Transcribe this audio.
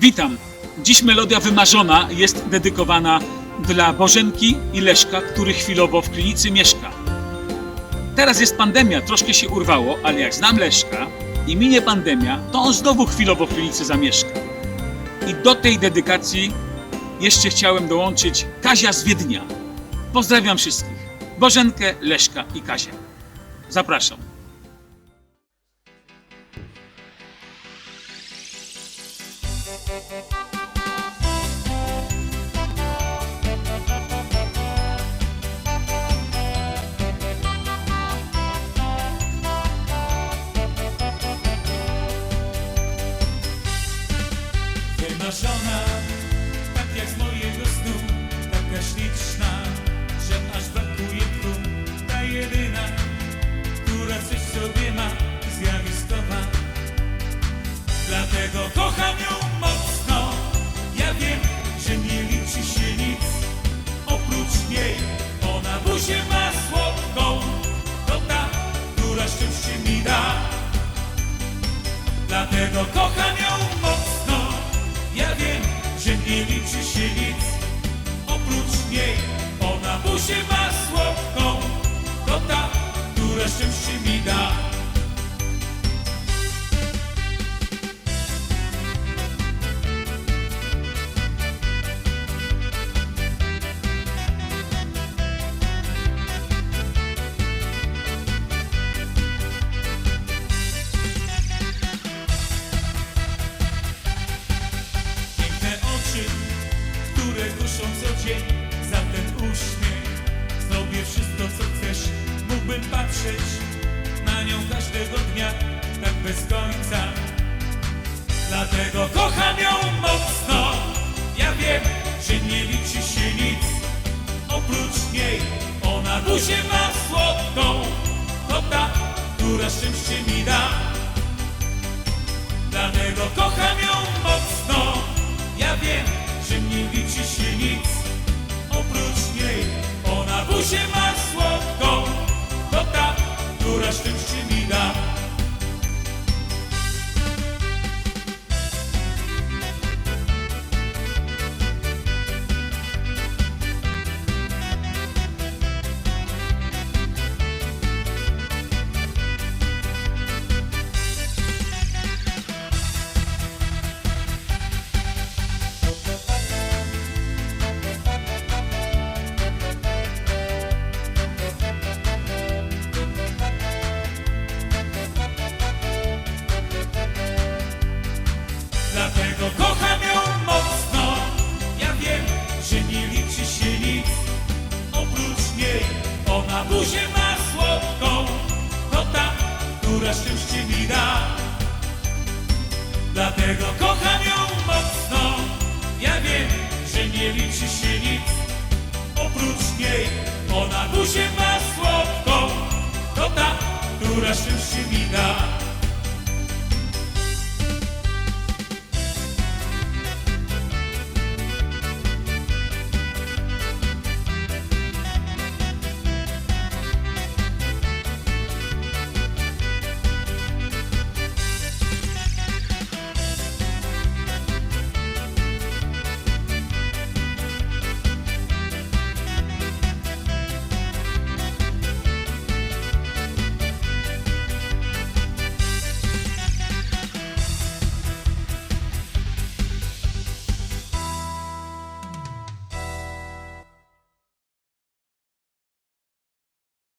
Witam. Dziś melodia wymarzona jest dedykowana dla Bożenki i Leszka, który chwilowo w klinicy mieszka. Teraz jest pandemia, troszkę się urwało, ale jak znam Leszka i minie pandemia, to on znowu chwilowo w klinicy zamieszka. I do tej dedykacji jeszcze chciałem dołączyć Kazia z Wiednia. Pozdrawiam wszystkich. Bożenkę, Leszka i Kazię. Zapraszam. Jak z mojego snu. Taka śliczna, że aż brakuje tchu. Ta jedyna, która coś sobie ma Zjawiskowa. Dlatego kocham ją mocno. Ja wiem, że nie liczy się nic. Oprócz niej Ona buzię ma słodką. To ta, która szczęście mi da. Dlatego kocham liczy się nic. Oprócz niej Ona buzię ma słodką To ta, która szczęście mi patrzeć na nią każdego dnia Tak bez końca. Dlatego kocham ją mocno. Ja wiem, że nie liczy się nic. Oprócz niej Ona buzię ma słodką. To ta, która szczęście mi da Ona buzię ma słodką To ta, która szczęście mi da. Dlatego kocham ją mocno. Ja wiem, że nie liczy się nic. Oprócz niej Ona buzię ma słodką To ta, która szczęście mi da